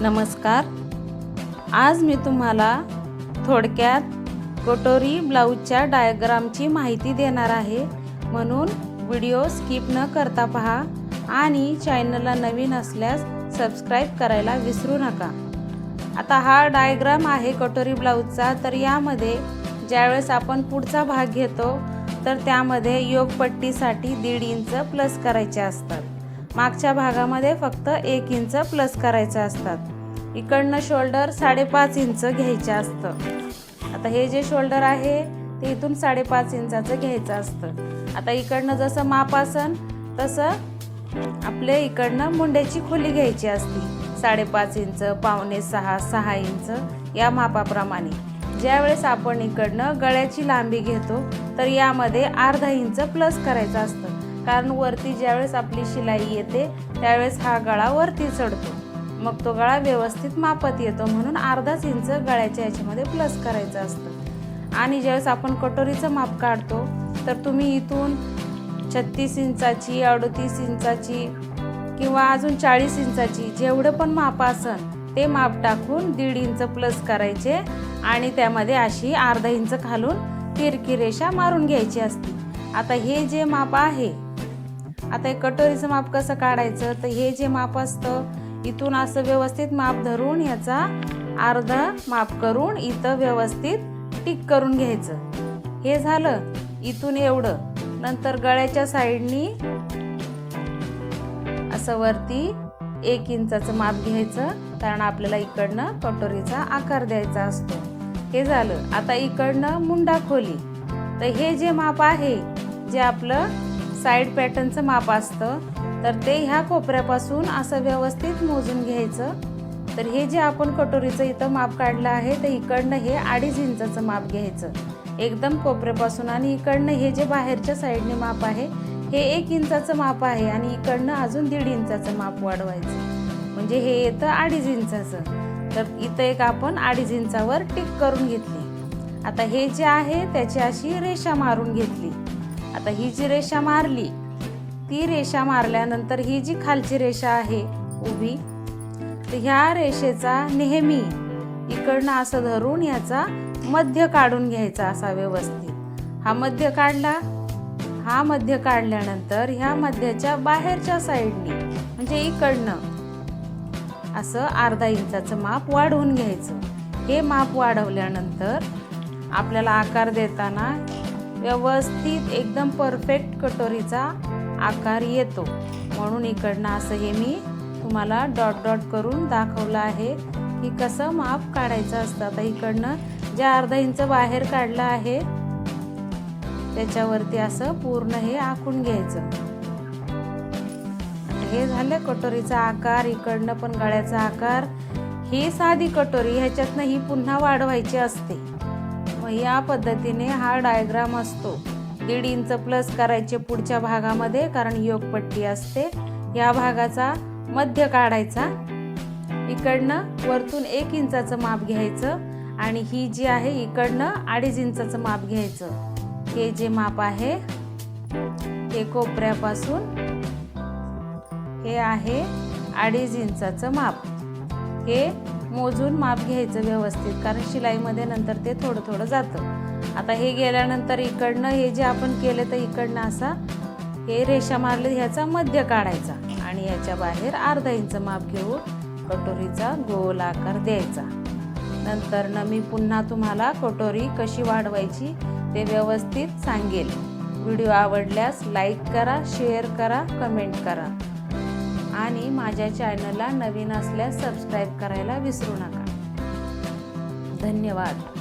नमस्कार. आज मी तुम्हाला थोडक्यात कटोरी ब्लाऊजच्या डायग्रामची माहिती देणार आहे. म्हणून व्हिडिओ स्किप न करता पहा आणि चॅनलला नवीन असल्यास सबस्क्राईब करायला विसरू नका. आता हा डायग्राम आहे कटोरी ब्लाऊजचा तर यामध्ये ज्यावेळेस आपण पुढचा भाग घेतो तर त्यामध्ये योगपट्टीसाठी दीड इंच प्लस करायचे असतात. मागच्या भागामध्ये फक्त एक इंच प्लस करायचं असतात. इकडनं शोल्डर साडेपाच इंच घ्यायचं असतं. आता हे जे शोल्डर आहे ते इथून साडेपाच इंचाचं घ्यायचं असतं. आता इकडनं जसं माप असन तसं आपले इकडनं मुंड्याची खोली घ्यायची असती. साडेपाच इंच पावणे सहा सहा इंच या मापाप्रमाणे. ज्यावेळेस आपण इकडनं गळ्याची लांबी घेतो तर यामध्ये अर्धा इंच प्लस करायचं असतं. कारण वरती ज्यावेळेस आपली शिलाई येते त्यावेळेस हा गळा वरती चढतो. मग तो गळा व्यवस्थित मापत येतो म्हणून अर्धाच इंच गळ्याच्या याच्यामध्ये प्लस करायचं असतं. आणि ज्यावेळेस आपण कटोरीचं माप काढतो तर तुम्ही इथून छत्तीस इंचाची अडतीस इंचाची किंवा अजून चाळीस इंचाची जेवढं पण माप असन ते माप टाकून दीड इंच प्लस करायचे आणि त्यामध्ये अशी अर्धा इंच घालून तिरकी रेषा मारून घ्यायची असते. आता हे जे माप आहे आता हे कटोरीचं माप कसं काढायचं? तर हे जे माप असतं इथून असं व्यवस्थित माप धरून याचा अर्धा माप करून इथं व्यवस्थित टिक करून घ्यायचं. हे झालं. इथून एवढं. नंतर गळ्याच्या साईडनी असं वरती एक इंचाचं माप घ्यायचं. कारण आपल्याला इकडनं कटोरीचा आकार द्यायचा असतो. हे झालं. आता इकडनं मुंडा खोली. तर हे जे माप आहे जे आपलं साईड पॅटर्नचं माप असतं. तर ते ह्या कोपऱ्यापासून असं व्यवस्थित मोजून घ्यायचं. तर हे जे आपण कटोरीचं इथं माप काढलं आहे तर इकडनं हे अडीच इंचाचं माप घ्यायचं. एकदम कोपऱ्यापासून आणि इकडनं हे जे बाहेरच्या साईडने माप आहे हे एक इंचाचं माप आहे आणि इकडनं अजून दीड इंचाचं माप वाढवायचं. म्हणजे हे येतं अडीच इंचाचं. तर इथं एक आपण अडीच इंचावर टिक करून घेतली. आता हे जे आहे त्याची अशी रेषा मारून घेतली. आता ही जी रेषा मारली ती रेषा मारल्यानंतर ही जी खालची रेषा आहे उभी तर ह्या रेषेचा नेहमी इकडनं असं धरून याचा मध्य काढून घ्यायचा असा व्यवस्थित. हा मध्य काढला हा मध्य काढल्यानंतर ह्या मध्याच्या बाहेरच्या साईडने म्हणजे इकडनं असं अर्धा इंचाचं माप वाढवून घ्यायचं. हे माप वाढवल्यानंतर आपल्याला आकार देताना व्यवस्थित एकदम परफेक्ट कटोरीचा आकार येतो. म्हणून इकडनं असं हे मी तुम्हाला डॉट डॉट करून दाखवलं आहे की कसं माप काढायचं असतं. आता इकडनं जे अर्धा इंच बाहेर काढलं आहे त्याच्यावरती असं पूर्ण हे आखून घ्यायचं. हे झालं कटोरीचा आकार इकडनं पण गळ्याचा आकार. ही साधी कटोरी ह्याच्यातनं ही पुन्हा वाढवायची असते. या पद्धतीने हा डायग्राम असतो. दीड इंच प्लस करायचे पुढच्या भागामध्ये कारण योगपट्टी असते. या भागाचा मध्य काढायचा. इकडनं वरतून एक इंचाचं माप घ्यायचं आणि ही जी आहे इकडनं अडीच इंचाचं माप घ्यायचं. हे जे माप आहे हे कोपऱ्यापासून हे आहे अडीच इंचाचं माप. हे मोजून माप घ्यायचं व्यवस्थित कारण शिलाईमध्ये नंतर ते थोडं थोडं जातं. आता हे गेल्यानंतर इकडनं हे जे आपण केलं तर इकडनं असा हे रेषा मारले ह्याचा मध्य काढायचा आणि याच्या बाहेर अर्धा इंच माप घेऊन कटोरीचा गोल आकार द्यायचा. नंतर न मी पुन्हा तुम्हाला कटोरी कशी वाढवायची ते व्यवस्थित सांगेल. व्हिडिओ आवडल्यास लाईक करा शेअर करा कमेंट करा. आणि माझ्या चॅनलला नवीन असल्यास सबस्क्राईब करायला विसरू नका. धन्यवाद.